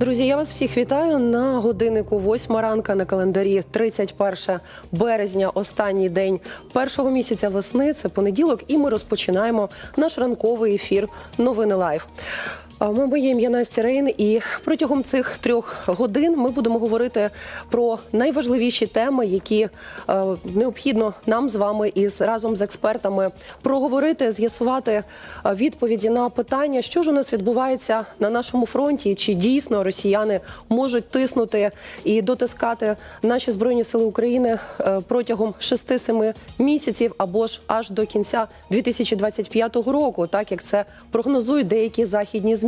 Друзі, я вас всіх вітаю на годиннику Восьма ранка на календарі 31 березня, останній день першого місяця весни. Це понеділок, і ми розпочинаємо наш ранковий ефір Новини Лайв. Моє ім'я Настя Рейн, і протягом цих трьох годин ми будемо говорити про найважливіші теми, які е, необхідно нам з вами і разом з експертами проговорити, з'ясувати е, відповіді на питання, що ж у нас відбувається на нашому фронті, чи дійсно росіяни можуть тиснути і дотискати наші збройні сили України е, протягом 6-7 місяців або ж аж до кінця 2025 року, так як це прогнозують деякі західні змі.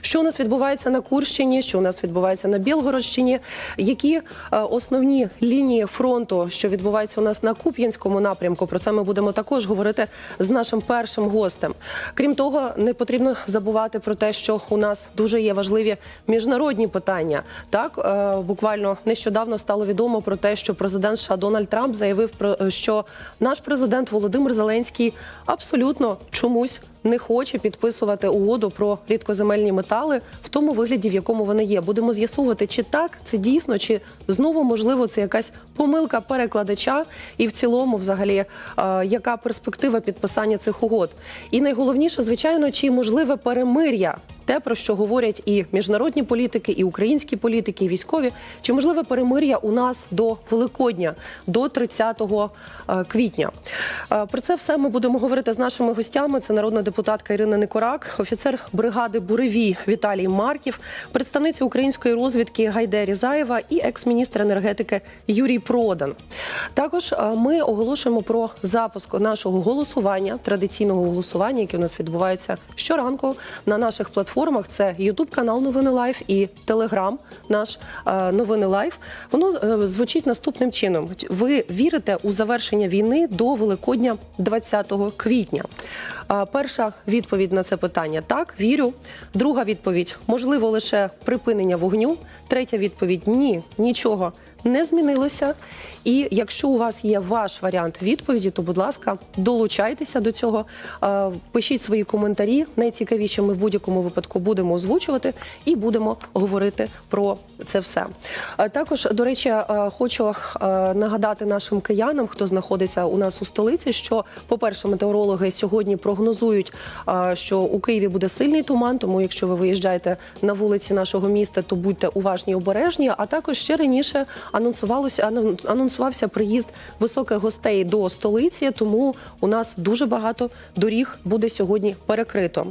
Що у нас відбувається на Курщині, що у нас відбувається на Білгородщині, які е, основні лінії фронту, що відбувається у нас на Куп'янському напрямку. Про це ми будемо також говорити з нашим першим гостем. Крім того, не потрібно забувати про те, що у нас дуже є важливі міжнародні питання. Так е, буквально нещодавно стало відомо про те, що президент США Дональд Трамп заявив про е, що наш президент Володимир Зеленський абсолютно чомусь не хоче підписувати угоду про рідкоземельні метали в тому вигляді, в якому вони є. Будемо з'ясовувати, чи так це дійсно, чи знову можливо це якась помилка перекладача, і в цілому, взагалі, е, яка перспектива підписання цих угод. І найголовніше, звичайно, чи можливе перемир'я. Те, про що говорять і міжнародні політики, і українські політики, і військові, чи можливе перемир'я у нас до Великодня, до 30 е, квітня. Е, Про це все ми будемо говорити з нашими гостями. Це народна депутатка Ірина Никорак, офіцер бригади Буревій Віталій Марків, представниця української розвідки Гайде Різаєва і екс-міністр енергетики Юрій Продан. Також е, ми оголошуємо про запуск нашого голосування, традиційного голосування, яке у нас відбувається щоранку на наших платформах. Це Ютуб канал Новини Лайф і Телеграм, наш е, Новини Лайф. Воно е, звучить наступним чином: ви вірите у завершення війни до Великодня 20 квітня? Перша відповідь на це питання так, вірю. Друга відповідь можливо лише припинення вогню. Третя відповідь ні, нічого не змінилося. І якщо у вас є ваш варіант відповіді, то будь ласка, долучайтеся до цього, Е, пишіть свої коментарі. Найцікавіше ми в будь-якому випадку будемо озвучувати і будемо говорити про це все. Е, Також, до речі, е, хочу нагадати нашим киянам, хто знаходиться у нас у столиці, що, по-перше, метеорологи сьогодні прогнозують, що у Києві буде сильний туман. Тому, якщо ви виїжджаєте на вулиці нашого міста, то будьте уважні і обережні. А також ще раніше анонсувалося анон- анонсувався приїзд високих гостей до столиці. Тому у нас дуже багато доріг буде сьогодні перекрито.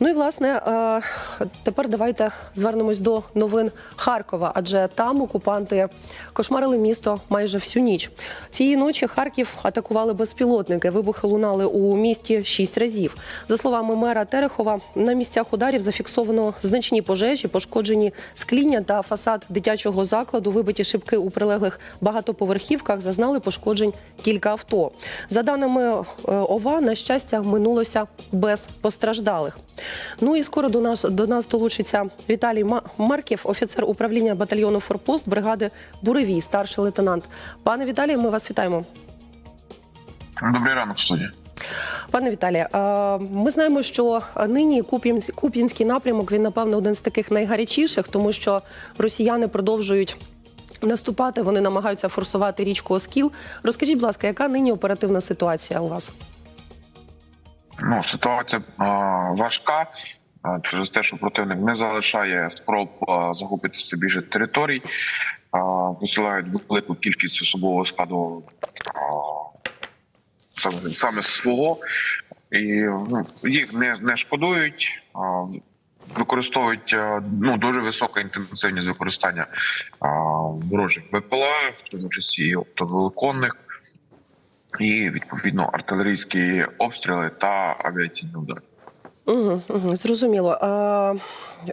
Ну і власне е, тепер давайте звернемось до новин Харкова, адже там окупанти кошмарили місто майже всю ніч. Цієї ночі Харків атакували безпілотники. Вибухи лунали у місті шість разів. За словами мера Терехова, на місцях ударів зафіксовано значні пожежі, пошкоджені скління та фасад дитячого закладу, вибиті шибки у прилеглих багатоповерхівках, зазнали пошкоджень кілька авто. За даними е, ОВА, на щастя, минулося без постраждалих. Ну і скоро до нас до нас долучиться Віталій Марків, офіцер управління батальйону Форпост бригади Буревій, старший лейтенант. Пане Віталію, ми вас вітаємо. Добрий ранок, студія. Пане Віталію, е, ми знаємо, що нині Куп'янський напрямок він напевно один з таких найгарячіших, тому що росіяни продовжують. Наступати вони намагаються форсувати річку Оскіл. Розкажіть, будь ласка, яка нині оперативна ситуація у вас? Ну, ситуація а, важка через те, що противник не залишає спроб захопити собі же територій, а, висилають велику кількість особового складу а, саме свого, і ну, їх не, не шкодують. А, Використовують ну дуже висока інтенсивність використання а, ворожих БПЛА, в тому числі і оптоволоконних, і відповідно артилерійські обстріли та авіаційні удари. Угу, угу, зрозуміло. А,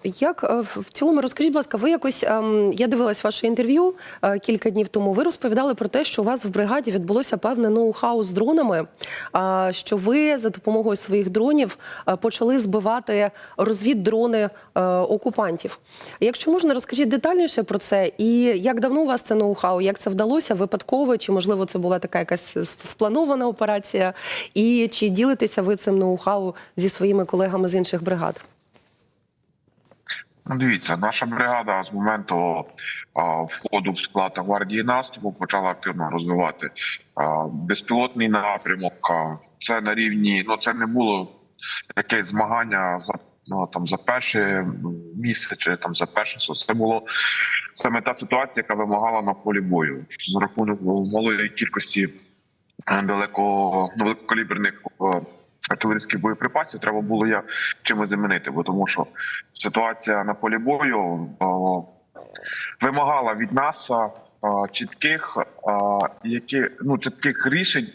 як е, в цілому розкажіть, будь ласка, ви якось ем, я дивилась ваше інтерв'ю е, кілька днів тому. Ви розповідали про те, що у вас в бригаді відбулося певне ноу-хау з дронами. А що ви за допомогою своїх дронів е, почали збивати розвіддрони е, окупантів? Якщо можна, розкажіть детальніше про це, і як давно у вас це ноу-хау? Як це вдалося випадково? Чи можливо це була така якась спланована операція? І чи ділитеся ви цим ноу-хау зі своїми колегами з інших бригад? Ну, дивіться, наша бригада з моменту а, входу в склад гвардії наступу почала активно розвивати а, безпілотний напрямок. Це на рівні, ну це не було якесь змагання за ну, там за перше місце чи там за перше со- Це було саме та ситуація, яка вимагала на полі бою за рахунок малої кількості е, далеко ну, великокаліберних е, артилерійських боєприпасів. Треба було я чимось замінити, бо тому що ситуація на полі бою о, вимагала від нас а, чітких, а, які ну чітких рішень,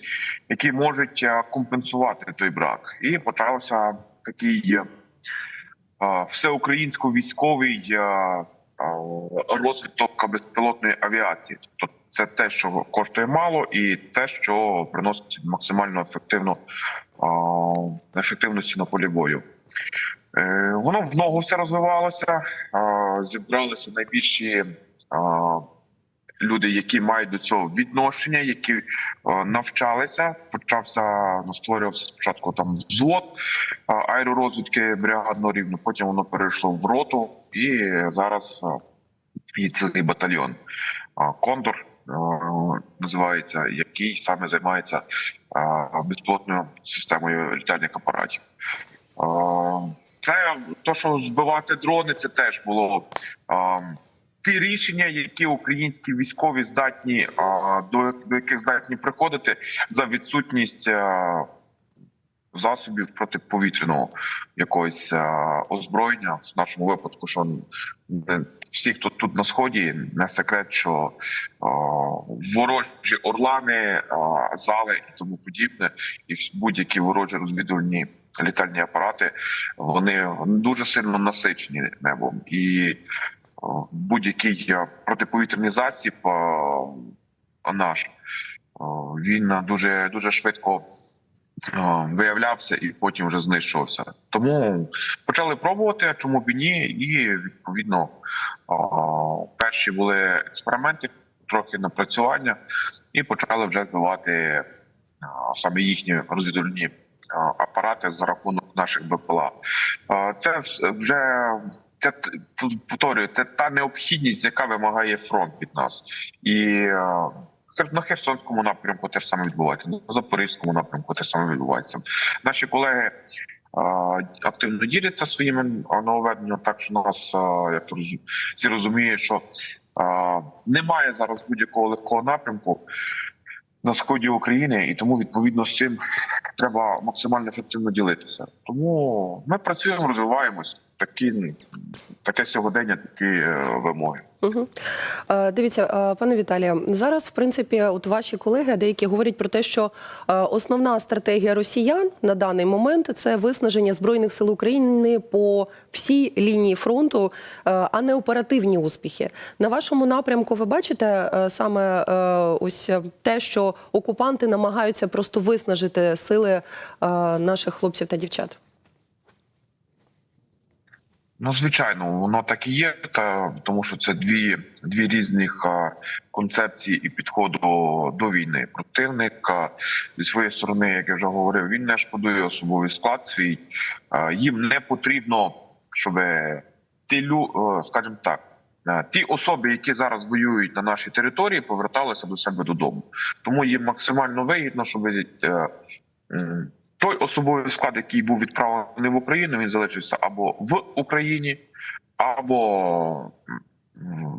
які можуть компенсувати той брак, і почався такий а, всеукраїнсько-військовий а, а, розвиток безпілотної авіації. Тобто це те, що коштує мало, і те, що приносить максимально ефективно а, ефективності на полі бою. Е, Воно в ногу все розвивалося. Зібралися найбільші люди, які мають до цього відношення, які навчалися. Почався ну, створювався спочатку там взвод аеророзвідки бригадного рівня. Потім воно перейшло в роту, і зараз є цілий батальйон. Кондор називається, який саме займається безплотною системою літальних апаратів. Це то, що збивати дрони, це теж було а, ті рішення, які українські військові здатні до, яких здатні приходити за відсутність засобів протиповітряного якогось а, озброєння. В нашому випадку, що е, всі, хто тут на сході, не секрет, що а, ворожі орлани, а, зали і тому подібне, і будь-які ворожі розвідувальні літальні апарати, вони дуже сильно насичені небом і о, будь-який е, протиповітряний засіб е, наш він е, дуже дуже швидко е, виявлявся і потім вже знищувався. Тому почали пробувати, чому б і ні, і відповідно перші були експерименти, трохи напрацювання, і почали вже збивати саме їхні розвідувальні апарати за рахунок наших БПЛА. Це вже це повторюю, це та необхідність, яка вимагає фронт від нас, і на Херсонському напрямку те ж саме відбувається. На Запорізькому напрямку те саме відбувається. Наші колеги активно діляться своїми нововведеннями, так що нас як то всі розуміють, що немає зараз будь-якого легкого напрямку на сході України, і тому відповідно з цим треба максимально ефективно ділитися. Тому ми працюємо, розвиваємось. Такі таке сьогодення, такі е, вимоги. Угу. Дивіться, е, пане Віталію, зараз в принципі, от ваші колеги деякі говорять про те, що основна стратегія росіян на даний момент це виснаження збройних сил України по всій лінії фронту, а не оперативні успіхи. На вашому напрямку ви бачите саме ось те, що окупанти намагаються просто виснажити сили наших хлопців та дівчат. Ну, звичайно, воно так і є, та тому що це дві дві різних а, концепції і підходу до війни. Противник а, зі своєї сторони, як я вже говорив, він не шкодує особовий склад свій. А, їм не потрібно, щоб ті лю, е, скажімо так. е, Ті особи, які зараз воюють на нашій території, поверталися до себе додому. Тому їм максимально вигідно, щоб е, той особовий склад, який був відправлений в Україну, він залишився або в Україні, або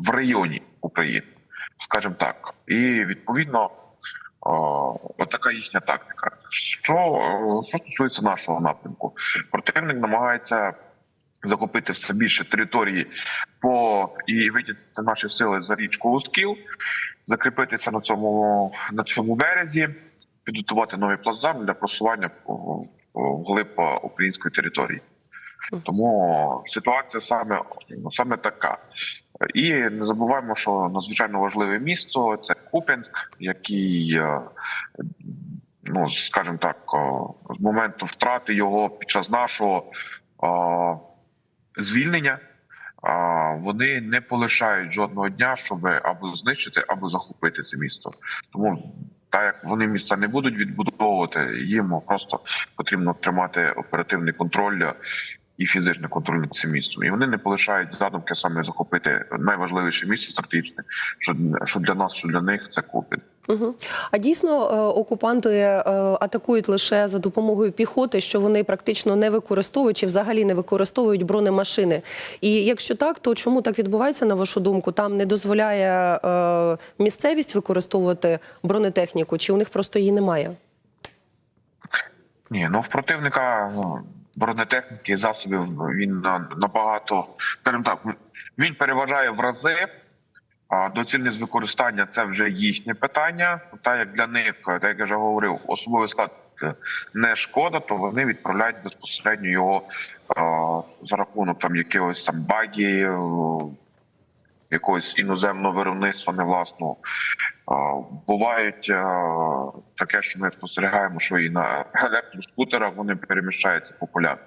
в районі України, скажімо так. І відповідно о, така їхня тактика. Що, що стосується нашого напрямку, противник намагається захопити все більше території по і витягнути наші сили за річку Лускіл, закріпитися на цьому на цьому березі підготувати новий плацдарм для просування вглиб е, української території. Тому ситуація саме, саме така. І не забуваємо, що надзвичайно важливе місто це Куп'янськ, який, е, ну скажімо так, е, з моменту втрати його під час нашого звільнення. а, Вони не полишають жодного дня, щоб або знищити, або захопити це місто. Тому так як вони місця не будуть відбудовувати, їм просто потрібно тримати оперативний контроль і фізичний контроль над цим містом. І вони не полишають задумки саме захопити найважливіше місце стратегічне, що, що для нас, що для них це Купін. Угу. А дійсно е, окупанти е, атакують лише за допомогою піхоти, що вони практично не використовують чи взагалі не використовують бронемашини. І якщо так, то чому так відбувається на вашу думку? Там не дозволяє е, місцевість використовувати бронетехніку, чи у них просто її немає? Ні, ну в противника ну, бронетехніки засобів він на- набагато, так, він переважає в рази. Доцільність використання це вже їхнє питання. Так як для них, так як я вже говорив, особовий склад е, не шкода, то вони відправляють безпосередньо його е, за рахунок там якогось там багі, е, якогось іноземного виробництва, не власного. Бувають таке, що ми спостерігаємо, що і на електроскутерах вони переміщаються по полях.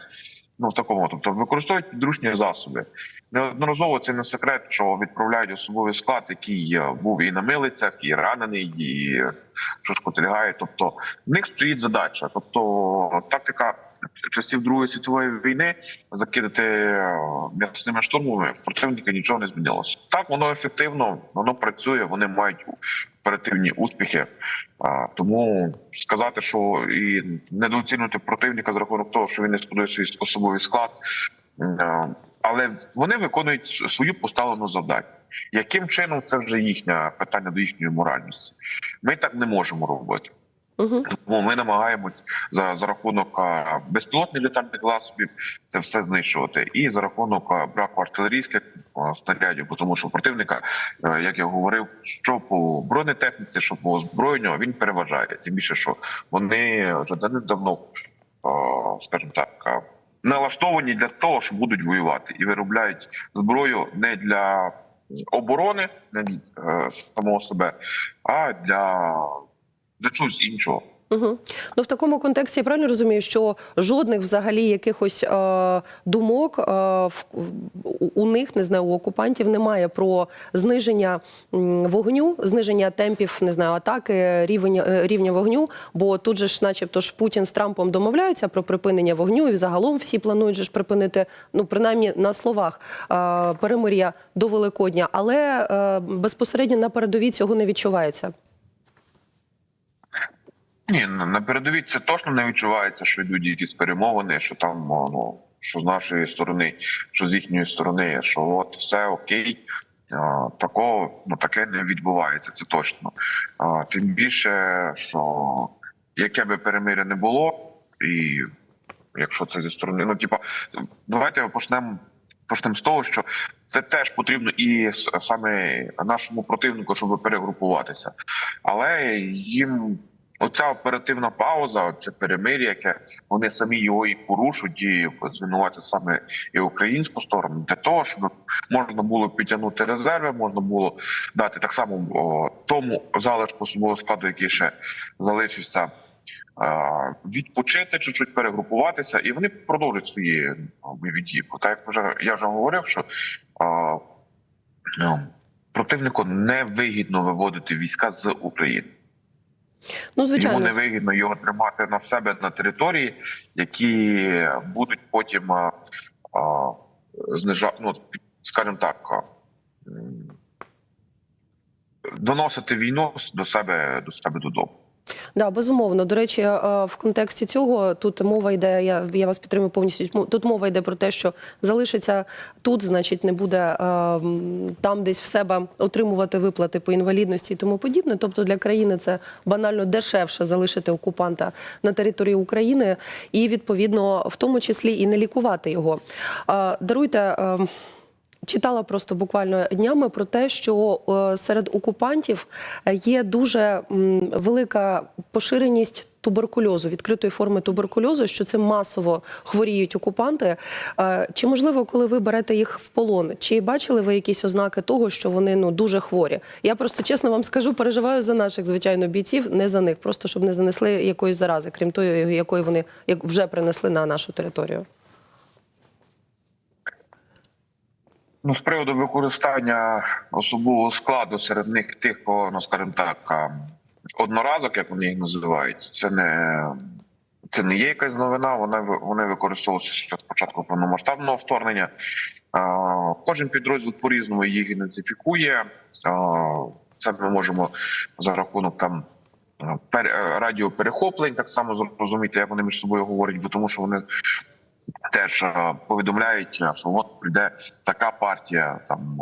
Ну в такому, тобто використовують підручні засоби. Неодноразово це не секрет, що відправляють особовий склад, який був і на милицях, і ранений, і що шкотильгає. Тобто в них стоїть задача. Тобто тактика часів Другої світової війни закидати е, м'ясними штурмами противника нічого не змінилося. Так воно ефективно, воно працює, вони мають оперативні успіхи. Тому сказати, що і недооцінювати противника з рахунок того, що він не складує свій особовий склад. Але вони виконують свою поставлену завдання. Яким чином це вже їхнє питання до їхньої моральності? Ми так не можемо робити. Тому ми намагаємось за, за рахунок безпілотних літальних засобів це все знищувати, і за рахунок браку артилерійських снарядів, тому що противника, як я говорив, що по бронетехніці, що по озброєнню, він переважає. Тим більше, що вони вже давно, скажімо так. Налаштовані для того, що будуть воювати, і виробляють зброю не для оборони, не для е, самого себе, а для, для чогось іншого. Угу. Ну в такому контексті я правильно розумію, що жодних взагалі якихось е, думок е, в, у- них не знаю, у окупантів немає про зниження вогню, зниження темпів, не знаю, атаки, рівня, е, рівня вогню. Бо тут же ж, начебто, ж Путін з Трампом домовляються про припинення вогню, і загалом всі планують же ж припинити, ну принаймні на словах е, перемир'я до Великодня, але е, безпосередньо на передовій цього не відчувається. Ні, на передовій це точно не відчувається, що йдуть якісь перемовини, що там ну що з нашої сторони, що з їхньої сторони, що от все окей. Такого ну таке не відбувається, це точно. Тим більше, що яке би перемиря не було, і якщо це зі сторони, ну типа, давайте почнемо. Почнемо з того, що це теж потрібно і саме нашому противнику, щоб перегрупуватися, але їм Оця оперативна пауза, це перемир'я, яке вони самі його і порушують, і звинуватять саме і українську сторону для того, щоб можна було підтягнути резерви, можна було дати так само о, тому залишку особового складу, який ще залишився. е, Відпочити чуть-чуть перегрупуватися, і вони продовжать свої бойові дії. Так як вже я вже говорив, що ну, противнику не вигідно виводити війська з України. Ну звичайно. Йому не вигідно його тримати на себе на території, які будуть потім а, а, знижати, ну, скажімо так, а, доносити війну до себе до себе додому. Да, безумовно. До речі, е, в контексті цього тут мова йде. Я, я вас підтримую повністю. Тут мова йде про те, що залишиться тут, значить, не буде е, там десь в себе отримувати виплати по інвалідності і тому подібне. Тобто для країни це банально дешевше залишити окупанта на території України і відповідно в тому числі і не лікувати його. Е, Даруйте. Читала просто буквально днями про те, що е, серед окупантів е, є дуже велика поширеність туберкульозу, відкритої форми туберкульозу, що це масово хворіють окупанти. Е, Чи можливо, коли ви берете їх в полон, чи бачили ви якісь ознаки того, що вони ну дуже хворі? Я просто чесно вам скажу, переживаю за наших звичайно бійців, не за них, просто щоб не занесли якоїсь зарази, крім тої, якої вони вже принесли на нашу територію. Ну, з приводу використання особового складу серед них тих, кого, ну скажімо так, одноразок, як вони їх називають, це не це не є якась новина. Вона ви- вони використовуються ще з початку повномасштабного вторгнення. Кожен підрозділ по-різному їх ідентифікує. Це ми можемо за рахунок там пер- радіоперехоплень так само зрозуміти, як вони між собою говорять, бо тому що вони теж повідомляють, е, що от прийде така партія там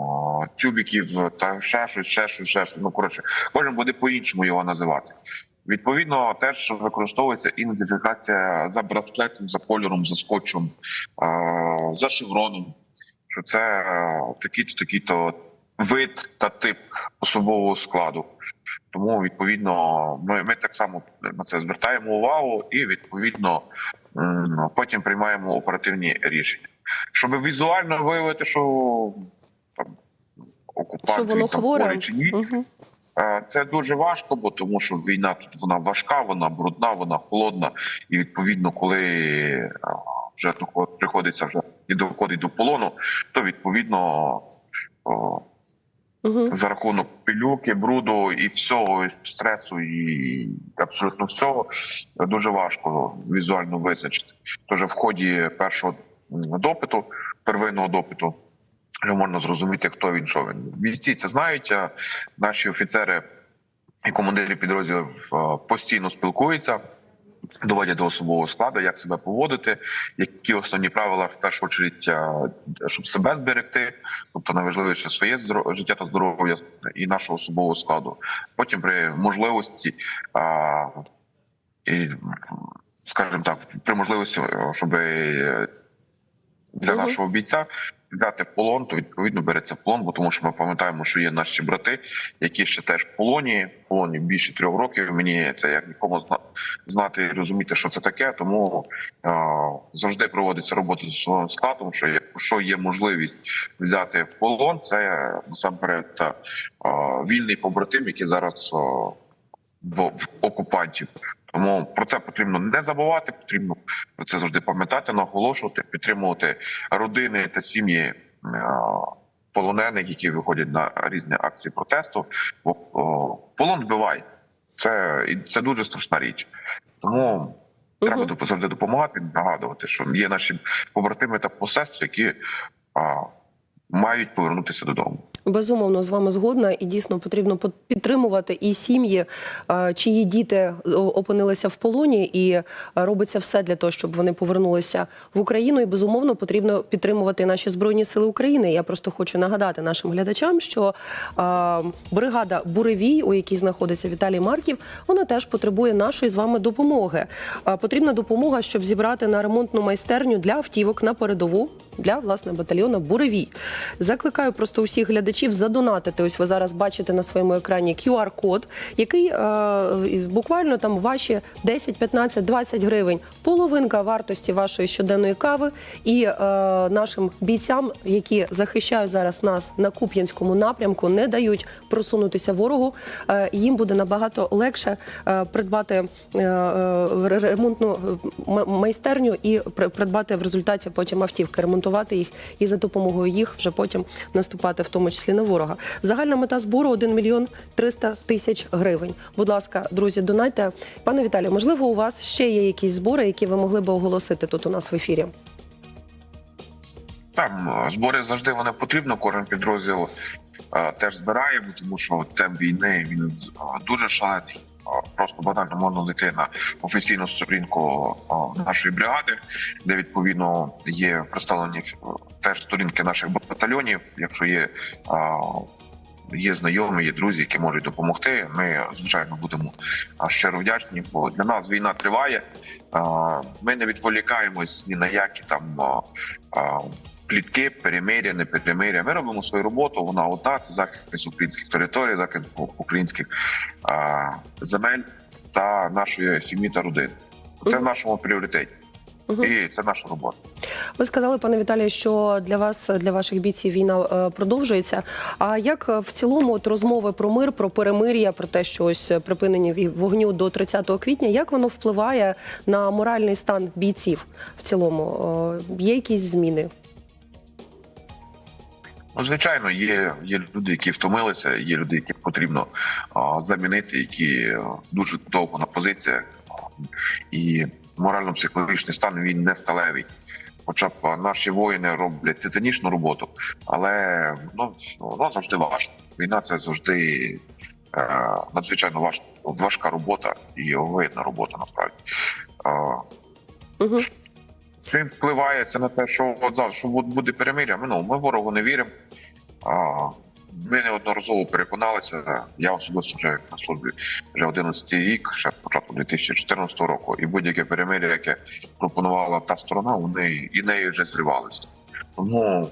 тюбіків та ще щось, ще щось, ще щось. Ну коротше, кожен буде по-іншому його називати. Відповідно, теж використовується ідентифікація за браслетом, за кольором, за скотчем, е, за шевроном. Що це е, такий-то, такий-то вид та тип особового складу. Тому відповідно ми, ми так само на це звертаємо увагу і відповідно потім приймаємо оперативні рішення, щоб візуально виявити, що там окупант Що воно там хворе? чи ні. Угу. Це дуже важко, бо тому що війна тут вона важка, вона брудна, вона холодна. І відповідно, коли вже приходиться вже і доходить до полону, то відповідно о, За рахунок пилюки, бруду і всього, і стресу, і абсолютно всього дуже важко візуально визначити. Тож в ході першого допиту, первинного допиту, вже можна зрозуміти, хто він, що він. Бійці це знають. а Наші офіцери і командири підрозділів постійно спілкуються. Доводять до особового складу, як себе поводити, які основні правила в першу чергу, е, щоб себе зберегти, тобто найважливіше своє життя та здоров'я і нашого особового складу. Потім при можливості, а, і, скажімо так, при можливості, щоб для Мгм. нашого бійця взяти в полон, то відповідно береться в полон, бо тому що ми пам'ятаємо, що є наші брати, які ще теж в полоні, в полоні більше трьох років. Мені це як нікому знати і розуміти, що це таке. Тому а, завжди проводиться робота з складом. Що якщо є можливість взяти в полон, це насамперед а, вільний побратим, який зараз а, в, в окупантів. Тому про це потрібно не забувати. Потрібно про це завжди пам'ятати, наголошувати, підтримувати родини та сім'ї е, полонених, які виходять на різні акції протесту. Бо полон вбиває. Це це дуже страшна річ. Тому треба Мгм. завжди допомагати, нагадувати, що є наші побратими та посестри, які а, мають повернутися додому. Безумовно, з вами згодна, і дійсно потрібно пот- підтримувати і сім'ї, е, чиї діти опинилися в полоні, і е, робиться все для того, щоб вони повернулися в Україну. І безумовно потрібно підтримувати наші збройні сили України. Я просто хочу нагадати нашим глядачам, що е, бригада Буревій, у якій знаходиться Віталій Марків, вона теж потребує нашої з вами допомоги. Е, Потрібна допомога, щоб зібрати на ремонтну майстерню для автівок на передову для власне батальйону Буревій. Закликаю просто усіх глядачів задонатити. Ось ви зараз бачите на своєму екрані QR-код, який е, буквально там ваші 10, 15, 20 гривень, половинка вартості вашої щоденної кави. І е, нашим бійцям, які захищають зараз нас на Куп'янському напрямку, не дають просунутися ворогу. Е, їм буде набагато легше е, придбати е, е, ремонтну е, майстерню і при- придбати в результаті потім автівки, ремонтувати їх і за допомогою їх вже потім наступати, в тому числі на ворога. Загальна мета збору 1 мільйон 300 тисяч гривень. Будь ласка, друзі, донайте. Пане Віталію, можливо, у вас ще є якісь збори, які ви могли би оголосити тут у нас в ефірі? Там збори завжди вони потрібно. Кожен підрозділ теж збираємо, тому що темп війни він дуже шалений. Просто банально можна знайти на офіційну сторінку нашої бригади, де відповідно є представлені е, теж сторінки наших батальйонів. Якщо є, є знайомі, є друзі, які можуть допомогти. Ми звичайно будемо щиро вдячні, бо для нас війна триває. Ми не відволікаємось ні на які там. плітки, перемиря, не перемиря. Ми робимо свою роботу. Вона одна це захист українських територій, захист українських земель та нашої сім'ї та родини. Це в нашому пріоритеті, Мгм. і це наша робота. Ви сказали, пане Віталію, що для вас, для ваших бійців, війна е, продовжується. А як е, в цілому от розмови про мир, про перемир'я, про те, що ось е, припинення вогню до 30 квітня, як воно впливає на моральний стан бійців в цілому? Є якісь зміни? Ну, звичайно, є, є люди, які втомилися, є люди, яких потрібно а, замінити, які дуже довго на позиціях. І морально-психологічний стан він не сталевий. Хоча б наші воїни роблять титанічну роботу, але ну, воно завжди важко. Війна це завжди е, надзвичайно важ, важка робота і огидна робота насправді. Е, Угу. це впливає це на те, що от зараз що буде перемир'я. Ну ми ворогу не віримо. Ми неодноразово переконалися. Я особисто вже на службі вже 11 рік, ще початку 2014 року, і будь-яке перемир'я, яке пропонувала та сторона, вони і нею вже зривалися. Тому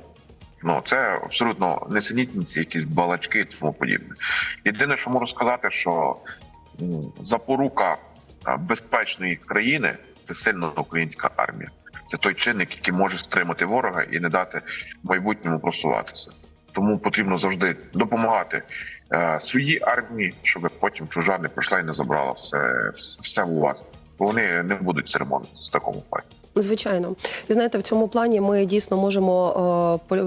ну це абсолютно несенітниці, якісь балачки тому подібне. Єдине, що можу сказати, що запорука безпечної країни це сильна українська армія. Це той чинник, який може стримати ворога і не дати майбутньому просуватися. Тому потрібно завжди допомагати е, своїй армії, щоб потім чужа не прийшла і не забрала все, все у вас. Вони не будуть церемонитися в такому плані. Звичайно, і знаєте, в цьому плані ми дійсно можемо е,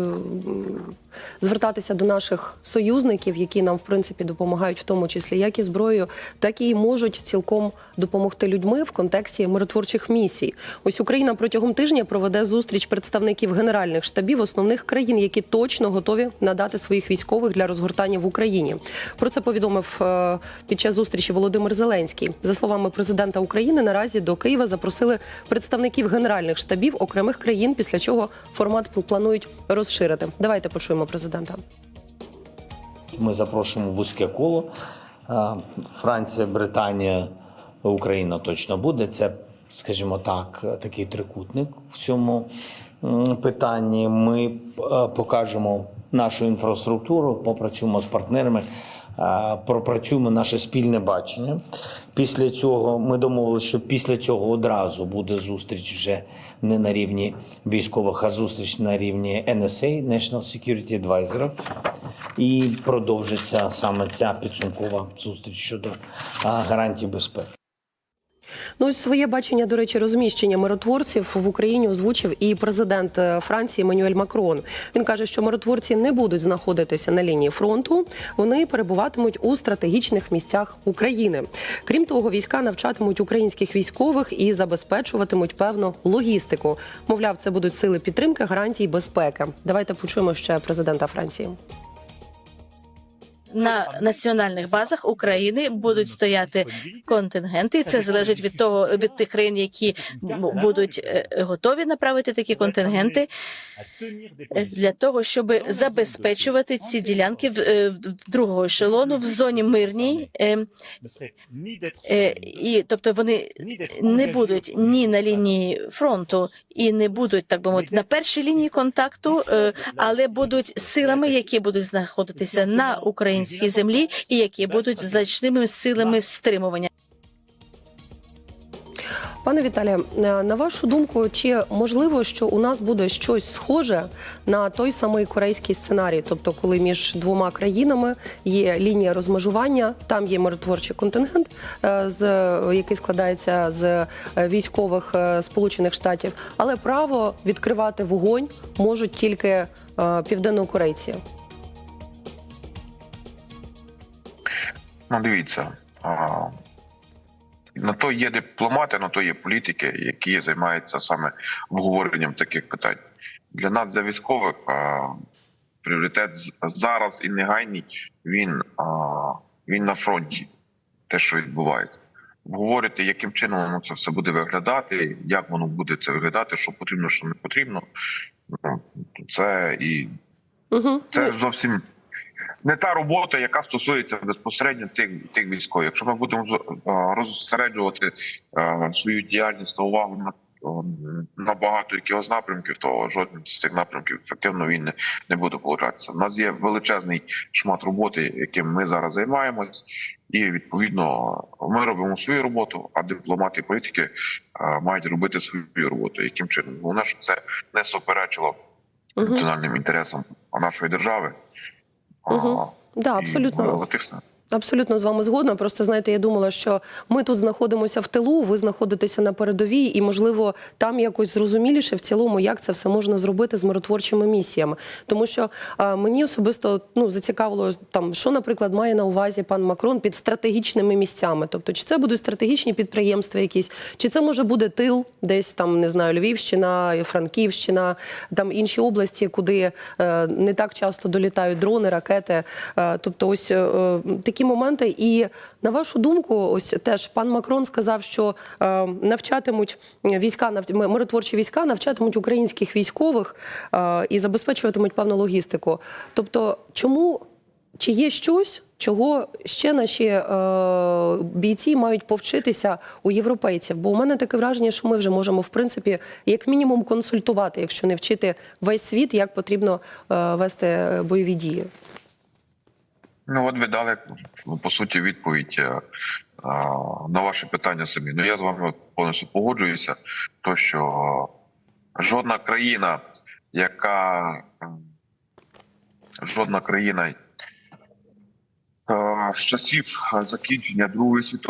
звертатися до наших союзників, які нам в принципі допомагають, в тому числі як і зброєю, так і можуть цілком допомогти людьми в контексті миротворчих місій. Ось Україна протягом тижня проведе зустріч представників генеральних штабів основних країн, які точно готові надати своїх військових для розгортання в Україні. Про це повідомив е, під час зустрічі Володимир Зеленський. За словами президента України, наразі до Києва запросили представників генеральних штабів окремих країн, після чого формат планують розширити. Давайте почуємо президента. Ми запрошуємо вузьке коло. Франція, Британія, Україна точно буде. Це, скажімо так, такий трикутник в цьому питанні. Ми е, покажемо нашу інфраструктуру, попрацюємо з партнерами, пропрацюємо наше спільне бачення. Після цього ми домовилися, що після цього одразу буде зустріч вже не на рівні військових, а зустріч на рівні NSA, National Security Advisor. І продовжиться саме ця підсумкова зустріч щодо гарантій безпеки. Ну ось своє бачення, до речі, розміщення миротворців в Україні озвучив і президент е, Франції Еммануель Макрон. Він каже, що миротворці не будуть знаходитися на лінії фронту. Вони перебуватимуть у стратегічних місцях України. Крім того, війська навчатимуть українських військових і забезпечуватимуть певну логістику. Мовляв, це будуть сили підтримки, гарантій безпеки. Давайте почуємо ще президента Франції. На національних базах України будуть стояти контингенти. Це залежить від того від тих країн, які будуть е, готові направити такі контингенти для того, щоб забезпечувати ці ділянки е, в другого ешелону в зоні мирній. е, І тобто вони не будуть ні на лінії фронту і не будуть так би мовити на першій лінії контакту, але будуть силами, які будуть знаходитися на українській землі, і які будуть значними силами стримування. Пане Віталію, е, на вашу думку, чи можливо, що у нас буде щось схоже на той самий корейський сценарій? Тобто, коли між двома країнами є лінія розмежування, там є миротворчий контингент, е, який складається з е, військових Сполучених Штатів, але право відкривати вогонь можуть тільки південнокорейці. Ну, дивіться, а, на то є дипломати, на то є політики, які займаються саме обговоренням таких питань. Для нас, для військових, а, пріоритет зараз і негайний він, а, він на фронті, те, що відбувається. Обговорити, яким чином воно це все буде виглядати, як воно буде це виглядати, що потрібно, що не потрібно. Ну, Це і Угу. це зовсім не та робота, яка стосується безпосередньо тих, тих військових. Якщо ми будемо з- розсереджувати свою діяльність та увагу на на багато якихось напрямків, то жоден з цих напрямків ефективно він не, не буде получатися. У нас є величезний шмат роботи, яким ми зараз займаємось, і відповідно ми робимо свою роботу, а дипломати і політики а, мають робити свою роботу. Яким чином? Головне, щоб це не суперечило національним інтересам нашої держави. А, Да, абсолютно. ну, От і все. Абсолютно з вами згодна. Просто знаєте, я думала, що ми тут знаходимося в тилу, ви знаходитеся на передовій, і можливо там якось зрозуміліше в цілому, як це все можна зробити з миротворчими місіями. Тому що а, мені особисто ну зацікавило там, що, наприклад, має на увазі пан Макрон під стратегічними місцями. Тобто, чи це будуть стратегічні підприємства, якісь, чи це може буде тил, десь там не знаю, Львівщина, Франківщина, там інші області, куди е, не так часто долітають дрони, ракети. Е, тобто, ось е, такі моменти. І на вашу думку, ось теж пан Макрон сказав, що е, навчатимуть війська, нав- миротворчі війська навчатимуть українських військових е, і забезпечуватимуть певну логістику. Тобто, чому чи є щось, чого ще наші е, бійці мають повчитися у європейців? Бо у мене таке враження, що ми вже можемо в принципі як мінімум консультувати, якщо не вчити весь світ, як потрібно е, вести е, бойові дії. Ну, от ви дали ну, по суті відповідь е, е, на ваше питання самі. Ну я з вами повністю погоджуюся, то що жодна країна, яка жодна країна е, з часів закінчення Другої світової.